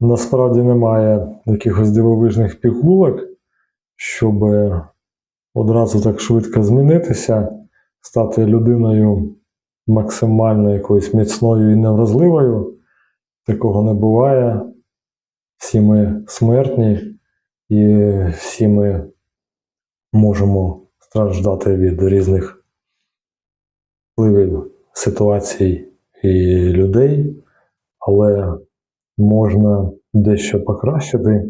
насправді немає якихось дивовижних пігулок, щоб одразу так швидко змінитися, стати людиною максимально якоюсь міцною і невразливою. Такого не буває. Всі ми смертні, і всі ми можемо страждати від різних впливів ситуацій і людей, але можна дещо покращити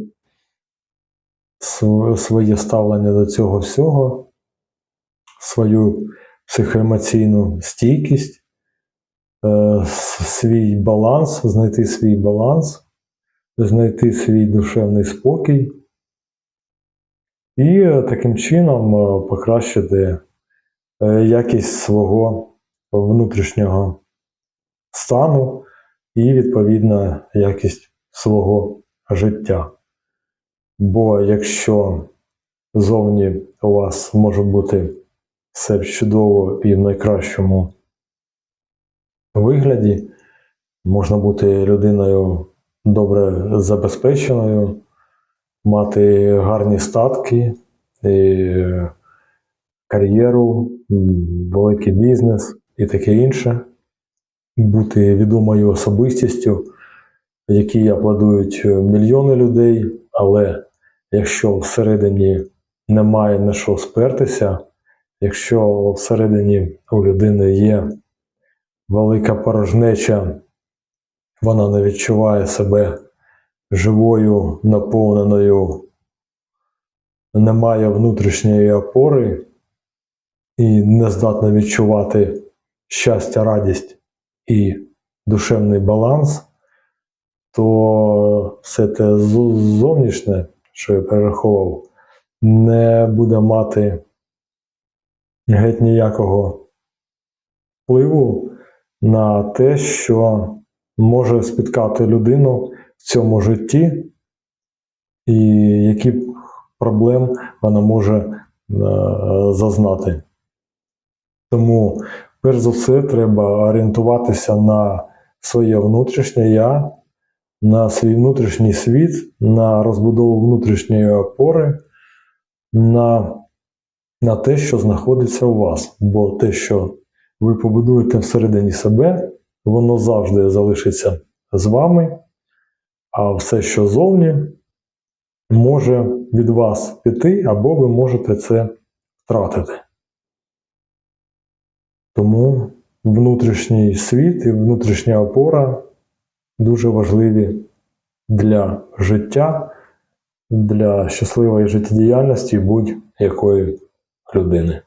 своє ставлення до цього всього, свою психоемоційну стійкість, е, свій баланс, знайти свій баланс, знайти свій душевний спокій і е, таким чином е, покращити якість свого внутрішнього стану і, відповідно, якість свого життя. Бо якщо зовні у вас може бути все чудово і в найкращому вигляді, можна бути людиною добре забезпеченою, мати гарні статки, і кар'єру, великий бізнес і таке інше, бути відомою особистістю, якій аплодують мільйони людей, але якщо всередині немає на що спертися, якщо всередині у людини є велика порожнеча, вона не відчуває себе живою, наповненою, немає внутрішньої опори і не здатна відчувати щастя, радість і душевний баланс, то все те зовнішнє, що я перерахував, не буде мати геть ніякого впливу на те, що може спіткати людину в цьому житті, і які проблем вона може е, зазнати. Тому, перш за все, треба орієнтуватися на своє внутрішнє я, на свій внутрішній світ, на розбудову внутрішньої опори, на, на те, що знаходиться у вас. Бо те, що ви побудуєте всередині себе, воно завжди залишиться з вами, а все, що зовні, може від вас піти, або ви можете це втратити. Тому внутрішній світ і внутрішня опора дуже важливі для життя, для щасливої життєдіяльності будь-якої людини.